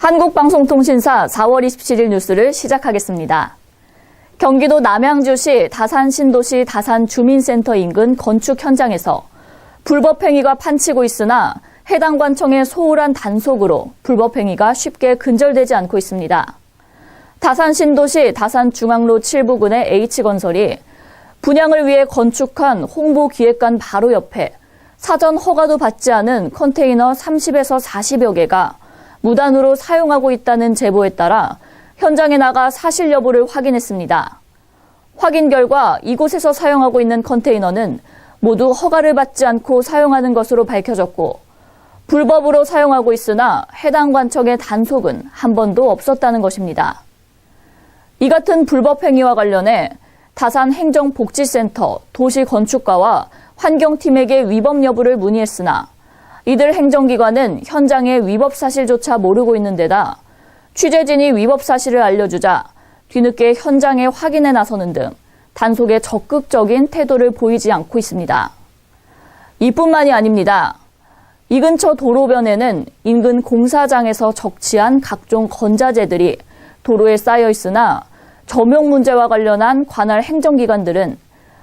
한국방송통신사 4월 27일 뉴스를 시작하겠습니다. 경기도 남양주시 다산 신도시 다산 주민센터 인근 건축 현장에서 불법행위가 판치고 있으나 해당 관청의 소홀한 단속으로 불법행위가 쉽게 근절되지 않고 있습니다. 다산 신도시 다산 중앙로 7부근의 H건설이 분양을 위해 건축한 홍보 기획관 바로 옆에 사전 허가도 받지 않은 컨테이너 30에서 40여 개가 무단으로 사용하고 있다는 제보에 따라 현장에 나가 사실 여부를 확인했습니다. 확인 결과 이곳에서 사용하고 있는 컨테이너는 모두 허가를 받지 않고 사용하는 것으로 밝혀졌고 불법으로 사용하고 있으나 해당 관청의 단속은 한 번도 없었다는 것입니다. 이 같은 불법 행위와 관련해 다산 행정복지센터 도시건축과와 환경팀에게 위법 여부를 문의했으나 이들 행정기관은 현장의 위법 사실조차 모르고 있는 데다 취재진이 위법 사실을 알려주자 뒤늦게 현장에 확인에 나서는 등 단속에 적극적인 태도를 보이지 않고 있습니다. 이뿐만이 아닙니다. 이 근처 도로변에는 인근 공사장에서 적치한 각종 건자재들이 도로에 쌓여 있으나 점용 문제와 관련한 관할 행정기관들은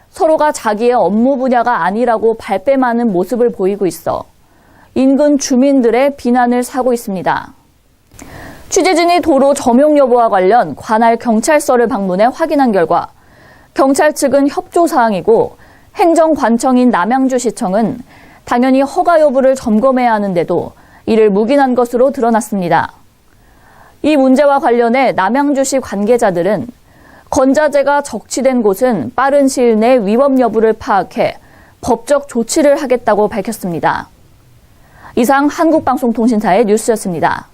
서로가 자기의 업무 분야가 아니라고 발뺌하는 모습을 보이고 있어 인근 주민들의 비난을 사고 있습니다. 취재진이 도로 점용 여부와 관련 관할 경찰서를 방문해 확인한 결과 경찰 측은 협조 사항이고 행정관청인 남양주시청은 당연히 허가 여부를 점검해야 하는데도 이를 묵인한 것으로 드러났습니다. 이 문제와 관련해 남양주시 관계자들은 건자재가 적치된 곳은 빠른 시일 내 위법 여부를 파악해 법적 조치를 하겠다고 밝혔습니다. 이상 한국방송통신사의 뉴스였습니다.